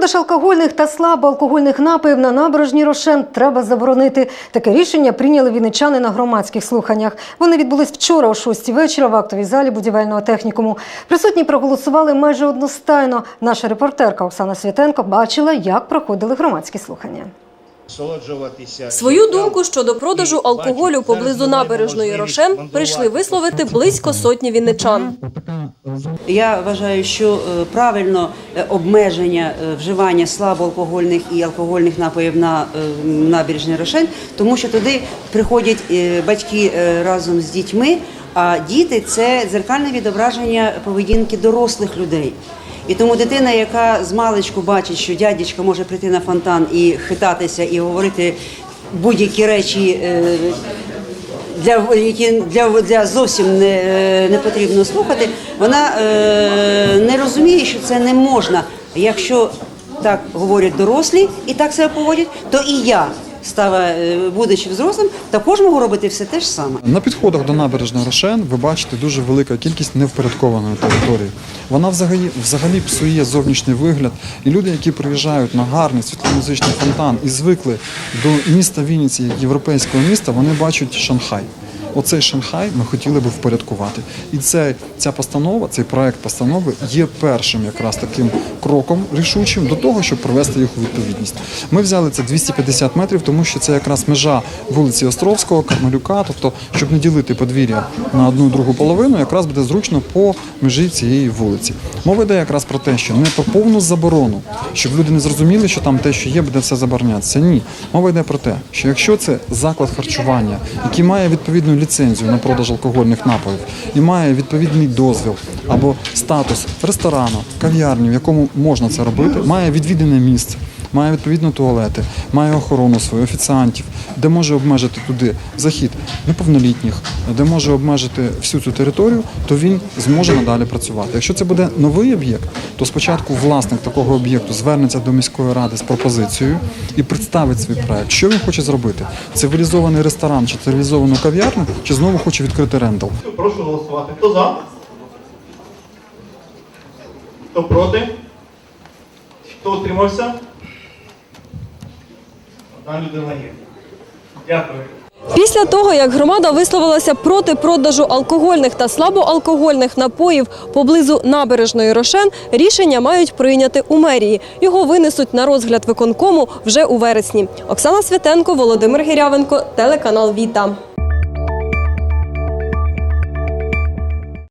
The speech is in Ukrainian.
Продаж алкогольних та слабоалкогольних напоїв на набережні Рошен треба заборонити. Таке рішення прийняли вінничани на громадських слуханнях. Вони відбулись вчора о 6 вечора в актовій залі будівельного технікуму. Присутні проголосували майже одностайно. Наша репортерка Оксана Святенко бачила, як проходили громадські слухання. Свою думку щодо продажу алкоголю поблизу набережної Рошен прийшли висловити близько сотні вінничан. Я вважаю, що е, правильно е, обмеження е, вживання слабоалкогольних і алкогольних напоїв на набережній Рошен, тому що туди приходять батьки разом з дітьми, а діти це дзеркальне відображення поведінки дорослих людей. І тому дитина, яка з маличку бачить, що дядечка може прийти на фонтан і хитатися, і говорити будь-які речі. Для які для, для зовсім не, е, не потрібно слухати, вона е, не розуміє, що це не можна. Якщо так говорять дорослі і так себе поводять, то і я, става, е, будучи взрослим, також можу робити все те ж саме. На підходах до набережної Рошен ви бачите дуже велика кількість невпорядкованої території. Вона взагалі, взагалі псує зовнішній вигляд. І люди, які приїжджають на гарний світломузичний фонтан і звикли до міста Вінниці як європейського міста, вони бачать Шанхай. Оцей Шанхай ми хотіли би впорядкувати. І це, ця постанова, цей проект постанови є першим якраз таким кроком рішучим до того, щоб привести їх у відповідність. Ми взяли це 250 метрів, тому що це якраз межа вулиці Островського, Кармелюка, тобто, щоб не ділити подвір'я на одну другу половину, якраз буде зручно по межі цієї вулиці. Мова йде якраз про те, що не про повну заборону, щоб люди не зрозуміли, що там те, що є, буде все заборонятися. Ні. Мова йде про те, що якщо це заклад харчування, який має відповідну ліцензію на продаж алкогольних напоїв і має відповідний дозвіл або статус ресторану, кав'ярні, в якому можна це робити, має відвідане місце. Має відповідно туалети, має охорону свою, офіціантів, де може обмежити туди захід неповнолітніх, де може обмежити всю цю територію, то він зможе надалі працювати. Якщо це буде новий об'єкт, то спочатку власник такого об'єкту звернеться до міської ради з пропозицією і представить свій проект. Що він хоче зробити? Цивілізований ресторан чи цивілізовану кав'ярню, чи знову хоче відкрити рендал? Прошу голосувати. Хто за? Хто проти? Хто утримався? Одна людина. Дякую. Після того, як громада висловилася проти продажу алкогольних та слабоалкогольних напоїв поблизу набережної Рошен, рішення мають прийняти у мерії. Його винесуть на розгляд виконкому вже у вересні. Оксана Святенко, Володимир Гірявенко, телеканал Віта.